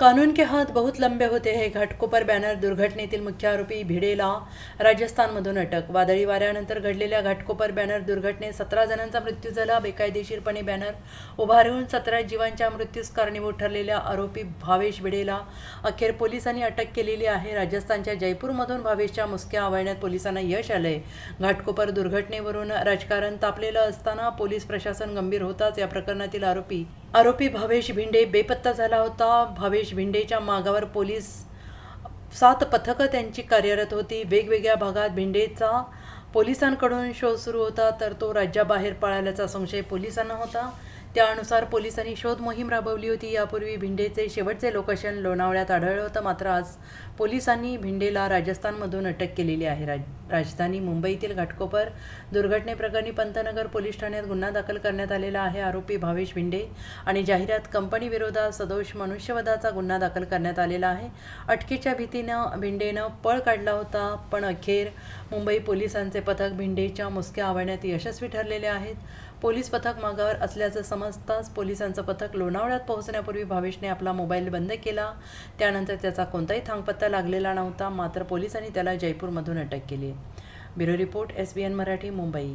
कानून के हात बहुत लंबे होते हे घाटकोपर बॅनर दुर्घटनेतील मुख्य आरोपी भिडेला राजस्थानमधून अटक वादळी वाऱ्यानंतर घडलेल्या घाटकोपर बॅनर दुर्घटनेत सतरा जणांचा मृत्यू झाला बेकायदेशीरपणे बॅनर उभारून सतरा जीवांच्या मृत्यूस कारणीभूत ठरलेल्या आरोपी भावेश भिडेला. अखेर पोलिसांनी अटक केलेली आहे. राजस्थानच्या जयपूरमधून भावेशच्या मुसक्या आवळण्यात पोलिसांना यश आलंय. घाटकोपर दुर्घटनेवरून राजकारण तापलेलं असताना पोलीस प्रशासन गंभीर होताच या प्रकरणातील आरोपी आरोपी भावेश भिंडे बेपत्ता झाला होता. भावेश भिंडेच्या मागावर पोलीस सात पथकं त्यांची कार्यरत होती. वेगवेगळ्या भागात भिंडेचा पोलिसांकडून शोध सुरू होता तर तो राज्याबाहेर पळाल्याचा संशय पोलिसांना होता. त्यानुसार पोलिसांनी शोध मोहीम राबवली होती. यापूर्वी भिंडेचे शेवटचे लोकेशन लोणावळ्यात आढळलं होतं. मात्र आज पोलिसांनी भिंडेला राजस्थानमधून अटक केलेली आहे. राज राजधानी मुंबईतील घाटकोपर दुर्घटनेप्रकरणी पंतनगर पोलीस ठाण्यात गुन्हा दाखल करण्यात आलेला आहे. आरोपी भावेश भिंडे आणि जाहिरात कंपनीविरोधात सदोष मनुष्यवधाचा गुन्हा दाखल करण्यात आलेला आहे. अटकेच्या भीतीनं भिंडेनं पळ काढला होता पण अखेर मुंबई पोलिसांचे पथक भिंडेच्या मुसक्या आवडण्यात यशस्वी ठरलेले आहेत. पोलीस पथक मागावर असल्याचं समजताच पोलिसांचं पथक लोणावळ्यात पोहोचण्यापूर्वी भावेशने आपला मोबाईल बंद केला. त्यानंतर त्याचा कोणताही थांगपत्ता लागलेला नव्हता मात्र पोलिसांनी त्याला जयपूरमधून अटक केली. Bureau report S B N Marathi Mumbai.